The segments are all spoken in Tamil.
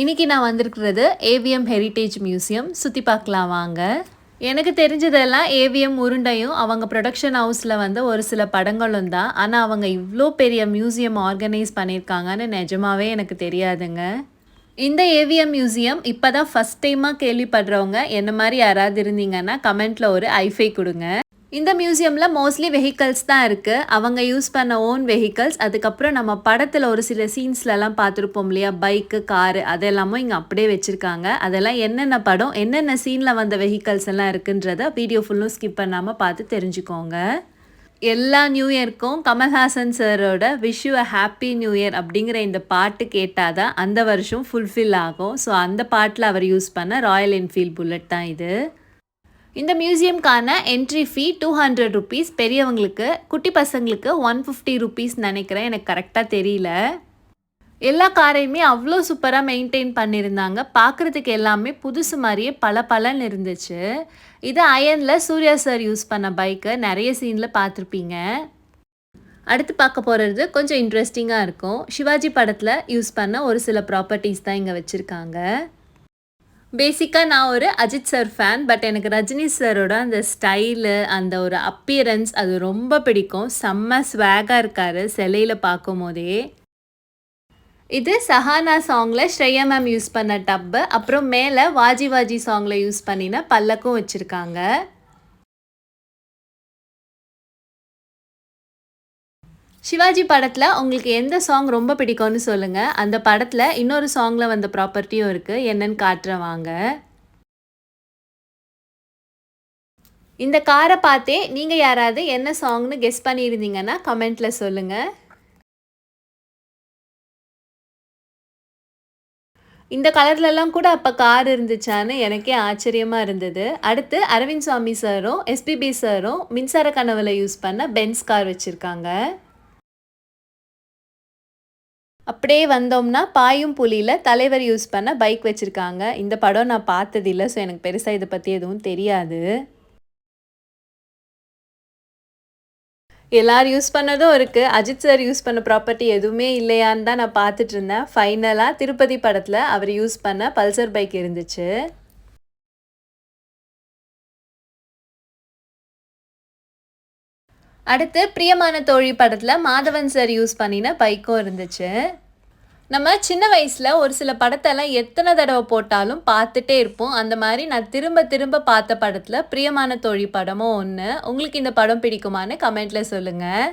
இன்றைக்கி நான் வந்திருக்கிறது ஏவிஎம் ஹெரிட்டேஜ் மியூசியம் சுற்றி பார்க்கலாம் வாங்க. எனக்கு தெரிஞ்சதெல்லாம் ஏவிஎம் உருண்டையும் அவங்க ப்ரொடக்ஷன் ஹவுஸில் வந்து ஒரு சில படங்களும் தான். ஆனால் அவங்க இவ்வளோ பெரிய மியூசியம் ஆர்கனைஸ் பண்ணியிருக்காங்கன்னு நிஜமாவே எனக்கு தெரியாதுங்க. இந்த ஏவிஎம் மியூசியம் இப்போ தான் ஃபஸ்ட் டைமாக கேள்விப்படுறவங்க என்ன மாதிரி யாராவது இருந்தீங்கன்னா கமெண்ட்டில் ஒரு ஐஃபை கொடுங்க. இந்த மியூசியமில் மோஸ்ட்லி வெஹிக்கல்ஸ் தான் இருக்குது அவங்க யூஸ் பண்ண ஓன் வெஹிக்கல்ஸ் அதுக்கப்புறம் நம்ம படத்தில் ஒரு சில சீன்ஸ்லலாம் பார்த்துருப்போம் இல்லையா? பைக்கு காரு அதெல்லாமும் இங்கே அப்படியே வச்சுருக்காங்க. அதெல்லாம் என்னென்ன படம் என்னென்ன சீனில் வந்த வெஹிக்கல்ஸ் எல்லாம் இருக்குன்றத வீடியோ ஃபுல்லும் ஸ்கிப் பண்ணாமல் பார்த்து தெரிஞ்சுக்கோங்க. எல்லா நியூ இயர்க்கும் கமல்ஹாசன் சாரோட wish you a happy new year அப்படிங்கிற இந்த பாட்டு கேட்டால் தான் அந்த வருஷம் ஃபுல்ஃபில் ஆகும். ஸோ அந்த பாட்டில் அவர் யூஸ் பண்ண ராயல் என்ஃபீல்ட் புல்லட் தான் இது. இந்த மியூசியம்க்கான entry fee two hundred rupees பெரியவங்களுக்கு குட்டி பசங்களுக்கு ஒன் ஃபிஃப்டி ருபீஸ் நினைக்கிறேன். எனக்கு கரெக்டாக தெரியல. எல்லா காரையுமே அவ்வளோ சூப்பராக மெயின்டைன் பண்ணியிருந்தாங்க பார்க்குறதுக்கு எல்லாமே புதுசு மாதிரியே பல பலன்னு இருந்துச்சு. இது அயனில் சூர்யா சார் யூஸ் பண்ண பைக்கை நிறைய சீனில் பார்த்துருப்பீங்க. அடுத்து பார்க்க போகிறது கொஞ்சம் இன்ட்ரெஸ்டிங்காக இருக்கும். சிவாஜி படத்தில் யூஸ் பண்ண ஒரு சில ப்ராப்பர்ட்டிஸ் தான் இங்கே வச்சுருக்காங்க. பேசிக்காக நான் ஒரு அஜித் சார் ஃபேன் பட் எனக்கு ரஜினி சாரோட அந்த ஸ்டைலு அந்த ஒரு அப்பியரன்ஸ் அது ரொம்ப பிடிக்கும். செம்ம ஸ்வேகாக இருக்கார் சிலையில் பார்க்கும் போதே இது சஹானா சாங்கில் ஸ்ரேயா மேம் யூஸ் பண்ண டப்பு அப்புறம் மேலே வாஜி வாஜி சாங்கில் யூஸ் பண்ணின பல்லக்கும் வச்சுருக்காங்க. சிவாஜி படத்தில் உங்களுக்கு எந்த சாங் ரொம்ப பிடிக்கும்னு சொல்லுங்கள் அந்த படத்தில் இன்னொரு சாங்கில் வந்த ப்ராப்பர்ட்டியும் இருக்குது என்னன்னு காட்டுறேன் வாங்க. இந்த காரை பார்த்தே நீங்கள் யாராவது என்ன சாங்னு கெஸ் பண்ணியிருந்தீங்கன்னா கமெண்ட்டில் சொல்லுங்கள் இந்த கலர்லலாம் கூட அப்போ கார் இருந்துச்சான்னு எனக்கே ஆச்சரியமாக இருந்தது. அடுத்து அரவிந்த் சுவாமி சாரும் எஸ்பிபி சாரும் மின்சார கனவில் யூஸ் பண்ண பென்ஸ் கார் வச்சுருக்காங்க. அப்படியே வந்தோம்னா பாயும் புலியில் தலைவர் யூஸ் பண்ண பைக் வச்சுருக்காங்க. இந்த படம் நான் பார்த்ததில்லை ஸோ எனக்கு பெருசாக இதை பற்றி எதுவும் தெரியாது. எல்லோரும் யூஸ் பண்ணதும் இருக்குது அஜித் சார் யூஸ் பண்ண ப்ராப்பர்ட்டி எதுவுமே இல்லையான்னு தான் நான் பார்த்துட்டு இருந்தேன். ஃபைனலாக திருப்பதி படத்தில் அவர் யூஸ் பண்ண பல்சர் பைக் இருந்துச்சு. அடுத்து பிரியமான தோழி படத்தில் மாதவன் சார் யூஸ் பண்ணின பைக்கும் இருந்துச்சு. நம்ம சின்ன வயசில் ஒரு சில படத்தெல்லாம் எத்தனை தடவை போட்டாலும் பார்த்துட்டே இருப்போம். அந்த மாதிரி நான் திரும்ப திரும்ப பார்த்த படத்தில் பிரியமான தோழி படமும் ஒன்று உங்களுக்கு இந்த படம் பிடிக்குமான்னு கமெண்ட்டில் சொல்லுங்கள்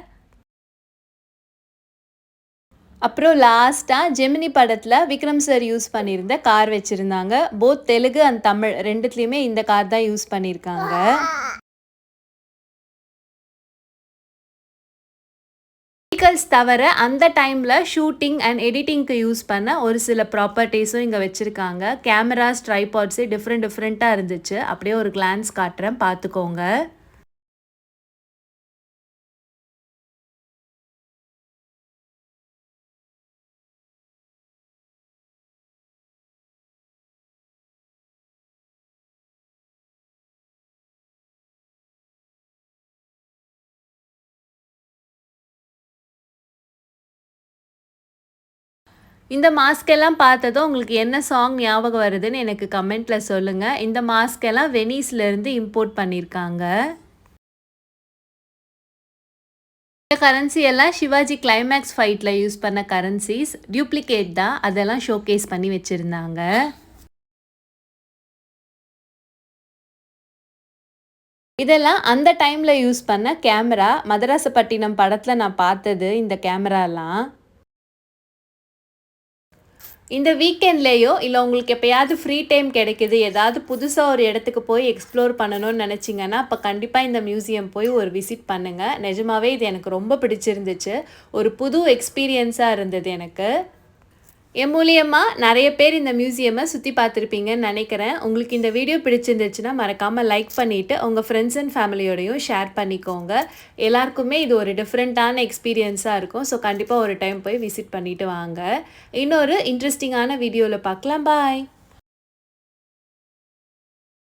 அப்புறம் லாஸ்ட்டாக ஜெமினி படத்தில் விக்ரம் சார் யூஸ் பண்ணியிருந்த கார் வச்சுருந்தாங்க. போத் தெலுங்கு அண்ட் தமிழ் ரெண்டுத்துலேயுமே இந்த கார் தான் யூஸ் பண்ணியிருக்காங்க. கெமிக்கல்ஸ் தவிர அந்த டைமில் ஷூட்டிங் அண்ட் எடிட்டிங்க்கு யூஸ் பண்ண ஒரு சில ப்ராப்பர்ட்டிஸும் இங்கே வச்சுருக்காங்க. கேமராஸ் ட்ரைபாட்ஸு டிஃப்ரெண்ட் டிஃப்ரெண்ட்டாக இருந்துச்சு. அப்படியே ஒரு கிளான்ஸ் காட்டுறேன். பார்த்துக்கோங்க. இந்த மாஸ்க் எல்லாம் பார்த்ததும் உங்களுக்கு என்ன சாங் ஞாபகம் வருதுன்னு எனக்கு கமெண்ட்டில் சொல்லுங்கள் இந்த மாஸ்க் எல்லாம் வெனீஸ்லேருந்து இம்போர்ட் பண்ணியிருக்காங்க இந்த கரன்சி எல்லாம் சிவாஜி கிளைமேக்ஸ் ஃபைட்டில் யூஸ் பண்ண கரன்சிஸ் டியூப்ளிகேட் தான். அதெல்லாம் ஷோகேஸ் பண்ணி வச்சுருந்தாங்க. இதெல்லாம் அந்த டைமில் யூஸ் பண்ண கேமரா மதராசப்பட்டினம் படத்தில் நான் பார்த்தது இந்த கேமராலாம் இந்த வீக்கெண்ட்லேயோ இல்லை உங்களுக்கு எப்போயாவது ஃப்ரீ டைம் கிடைக்குது ஏதாவது புதுசாக ஒரு இடத்துக்கு போய் எக்ஸ்ப்ளோர் பண்ணணும்னு நினச்சிங்கன்னா அப்போ கண்டிப்பாக இந்த மியூசியம் போய் ஒரு விசிட் பண்ணுங்கள் நிஜமாவே இது எனக்கு ரொம்ப பிடிச்சிருந்துச்சு. ஒரு புது எக்ஸ்பீரியன்ஸாக இருந்தது எனக்கு. என் மூலியமாக நிறைய பேர் இந்த மியூசியமை சுற்றி பார்த்துருப்பீங்கன்னு நினைக்கிறேன். உங்களுக்கு இந்த வீடியோ பிடிச்சிருந்துச்சுன்னா மறக்காமல் லைக் பண்ணிவிட்டு உங்கள் ஃப்ரெண்ட்ஸ் அண்ட் ஃபேமிலியோடையும் ஷேர் பண்ணிக்கோங்க. எல்லாருக்குமே இது ஒரு டிஃப்ரெண்ட்டான எக்ஸ்பீரியன்ஸாக இருக்கும். ஸோ கண்டிப்பாக ஒரு டைம் போய் விசிட் பண்ணிவிட்டு வாங்க. இன்னொரு இன்ட்ரெஸ்டிங்கான வீடியோவில் பார்க்கலாம். பாய்